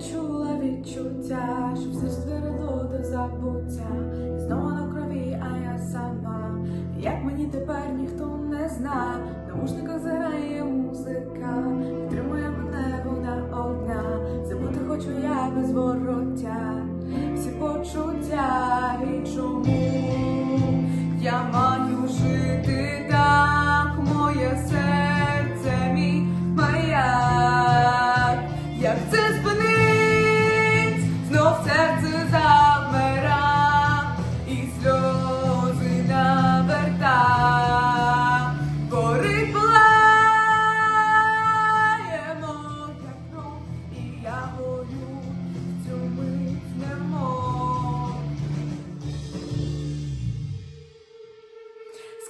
Чула відчуття, що все ствердло до забуття, і знову на крові, а я сама. Як мені тепер ніхто не зна, наушника ушниках музика, підтримує мене вона одна, забути хочу я без вороття, всі почуття і чому я маю.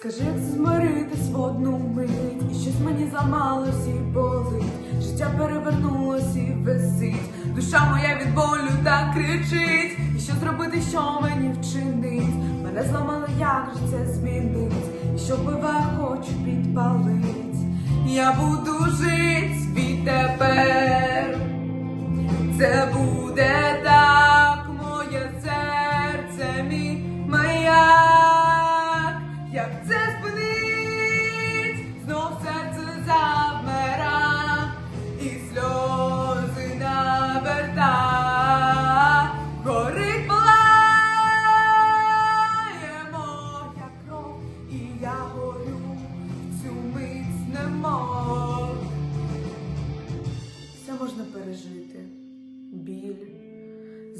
Скажи, як змиритись в одну мить, і щось мені замалось і болить. Життя перевернулось і висить. Душа моя від болю так кричить. І що зробити, що мені вчинить? Мене зламали, як же це змінить? І що вбиває, хочу підпалить. Я буду жить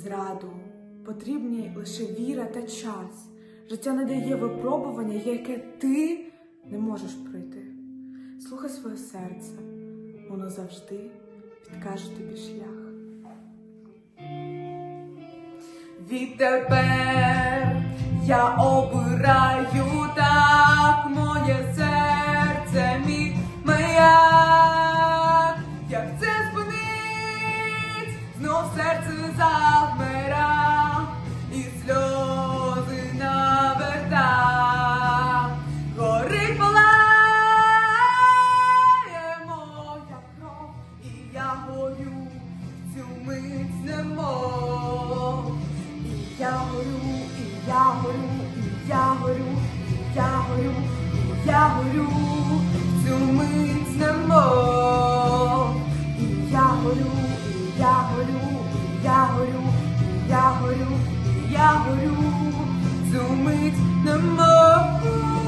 зраду, потрібні лише віра та час. Життя не дає випробування, яке ти не можеш пройти. Слухай своє серце, воно завжди підкаже тобі шлях. Відтепер я обираю так моє серце, цю мить немов. І я горю, і я горю, і я горю, і я горю, і я горю цю мить немов. І я горю, і я горю, і я горю, і я горю, і я горю цю мить немов.